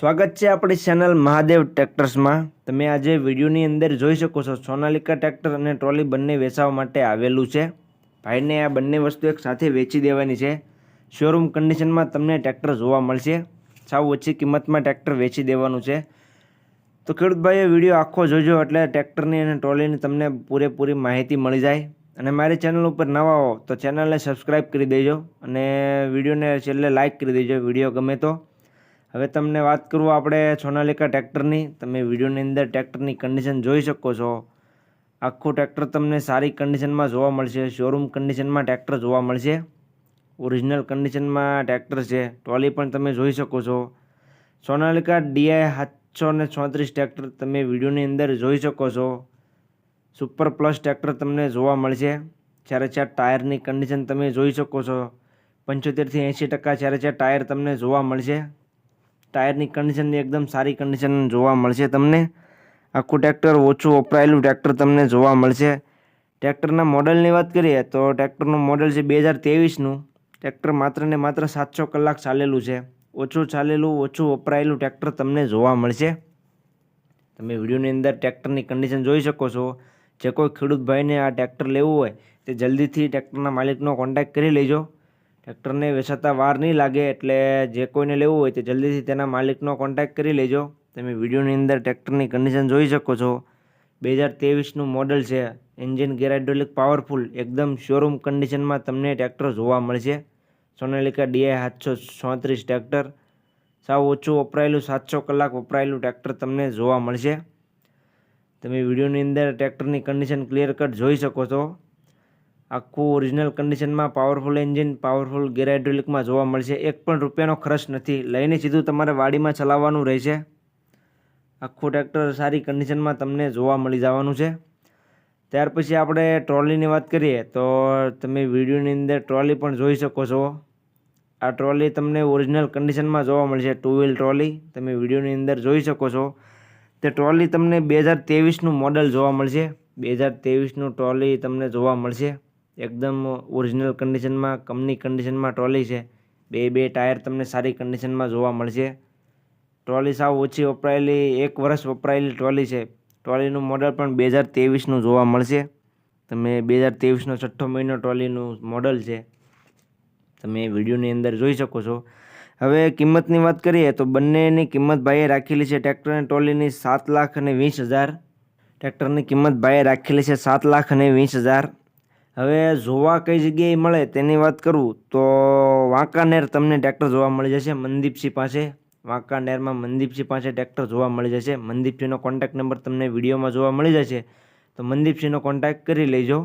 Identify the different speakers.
Speaker 1: સ્વાગત છે આપણી ચેનલ મહાદેવ ટ્રેક્ટર્સમાં. તમે આજે વિડીયોની અંદર જોઈ શકો છો, સોનાલિકા ટ્રેક્ટર અને ટ્રોલી બંને વેચાવા માટે આવેલું છે. ભાઈને આ બંને વસ્તુ એક સાથે વેચી દેવાની છે. શોરૂમ કન્ડિશનમાં તમને ટ્રેક્ટર જોવા મળશે. સાવ ઓછી કિંમતમાં ટ્રેક્ટર વેચી દેવાનું છે. તો ખેડૂત ભાઈએ વીડિયો આખો જોજો એટલે ટ્રેક્ટરની અને ટ્રોલીની તમને પૂરેપૂરી માહિતી મળી જાય. અને મારી ચેનલ ઉપર નવા હો તો ચેનલને સબસ્ક્રાઈબ કરી દેજો અને વિડીયોને છેલ્લે લાઇક કરી દેજો વીડિયો ગમે તો. હવે તમને વાત કરું આપણે સોનાલિકા ટ્રેક્ટરની. તમે વિડીયોની અંદર ટ્રેક્ટરની કન્ડિશન જોઈ શકો છો. આખું ટ્રેક્ટર તમને સારી કન્ડિશનમાં જોવા મળશે. શોરૂમ કન્ડિશનમાં ટ્રેક્ટર જોવા મળશે. ઓરિજિનલ કન્ડિશનમાં ટ્રેક્ટર છે. ટ્રોલી પણ તમે જોઈ શકો છો. સોનાલિકા ડીઆઈ સાતસો ને ચોત્રીસ ટ્રેક્ટર તમે વિડીયોની અંદર જોઈ શકો છો. સુપર પ્લસ ટ્રેક્ટર તમને જોવા મળશે. ચારે ચાર ટાયરની કન્ડિશન તમે જોઈ શકો છો. પંચોતેરથી એંશી ટકા ચારે ચાર ટાયર તમને જોવા મળશે. ટાયરની કન્ડિશનની એકદમ સારી કન્ડિશન જોવા મળશે તમને. આખું ટ્રેક્ટર ઓછું વપરાયેલું ટ્રેક્ટર તમને જોવા મળશે. ટ્રેક્ટરના મોડલની વાત કરીએ તો ટ્રેક્ટરનું મોડલ છે બે હજાર ત્રેવીસનું ટ્રેક્ટર માત્ર ને માત્ર સાતસો કલાક ચાલેલું છે. ઓછું ચાલેલું, ઓછું વપરાયેલું ટ્રેક્ટર તમને જોવા મળશે. તમે વિડીયોની અંદર ટ્રેક્ટરની કન્ડિશન જોઈ શકો છો. જે કોઈ ખેડૂત ભાઈને આ ટ્રેક્ટર લેવું હોય તે જલ્દીથી ટ્રેક્ટરના માલિકનો કોન્ટેક્ટ કરી લેજો. ટ્રેક્ટરને વેચાતા વાર નહીં લાગે એટલે જે કોઈને લેવું હોય તે જલ્દીથી તેના માલિકનો કોન્ટેક્ટ કરી લેજો. તમે વિડીયોની અંદર ટ્રેક્ટરની કન્ડિશન જોઈ શકો છો. બે હજાર તેવીસનું મોડલ છે. એન્જિન ગેર હાઇડ્રોલિક પાવરફુલ એકદમ શોરૂમ કન્ડિશનમાં તમને ટ્રેક્ટર જોવા મળશે. સોનાલિકા ડીઆઈ સાતસો ચોત્રીસ ટ્રેક્ટર. સાવ ઓછું વપરાયેલું સાતસો કલાક વપરાયેલું ટ્રેક્ટર તમને જોવા મળશે. તમે વિડીયોની અંદર ટ્રેક્ટરની કન્ડિશન ક્લિયર કટ જોઈ શકો છો. આખું ઓરિજિનલ કન્ડિશનમાં પાવરફુલ એન્જિન પાવરફુલ ગેર હાઇડ્રોલિકમાં જોવા મળશે. એક પણ રૂપિયાનો ખર્ચ નથી. લઈને સીધું તમારે વાડીમાં ચલાવવાનું રહેશે. આખું ટ્રેક્ટર સારી કન્ડિશનમાં તમને જોવા મળી જવાનું છે. ત્યાર પછી આપણે ટ્રોલીની વાત કરીએ, તો તમે વિડીયોની અંદર ટ્રોલી પણ જોઈ શકો છો. આ ટ્રોલી તમને ઓરિજિનલ કન્ડિશનમાં જોવા મળશે. ટુ વ્હીલ ટ્રોલી તમે વિડીયોની અંદર જોઈ શકો છો. તે ટ્રોલી તમને બે હજાર ત્રેવીસનું મોડલ જોવા મળશે. બે હજાર તેવીસનું ટ્રોલી તમને જોવા મળશે. એકદમ ઓરિજિનલ કન્ડિશનમાં કંપની કન્ડિશનમાં ટ્રોલી છે. બે બે ટાયર તમને સારી કન્ડિશનમાં જોવા મળશે. ટ્રોલી સાવ ઓછી વપરાયેલી, એક વર્ષ વપરાયેલી ટ્રોલી છે. ટ્રોલીનું મોડલ પણ બે હજાર ત્રેવીસનું જોવા મળશે. તમે બે હજાર ત્રેવીસનો છઠ્ઠો મહિનો ટ્રોલીનું મોડલ છે. તમે વિડીયોની અંદર જોઈ શકો છો. હવે કિંમતની વાત કરીએ તો બંનેની કિંમત ભાઈએ રાખેલી છે ટ્રેક્ટર અને ટ્રોલીની સાત લાખ અને વીસ હજાર. ટ્રેક્ટરની કિંમત ભાઈએ રાખેલી છે સાત લાખ અને વીસ હજાર. હવે જોવા કઈ જગ્યાએ મળે તેની વાત કરું તો વાંકાનેર તમને ટ્રેક્ટર જોવા મળી જશે મનદીપસિંહ પાસે. વાંકાનેરમાં મનદીપસિંહ પાસે ટ્રેક્ટર જોવા મળી જશે. મનદીપસિંહનો કોન્ટેક્ટ નંબર તમને વિડીયોમાં જોવા મળી જશે. તો મનદીપસિંહનો કોન્ટેક્ટ કરી લેજો.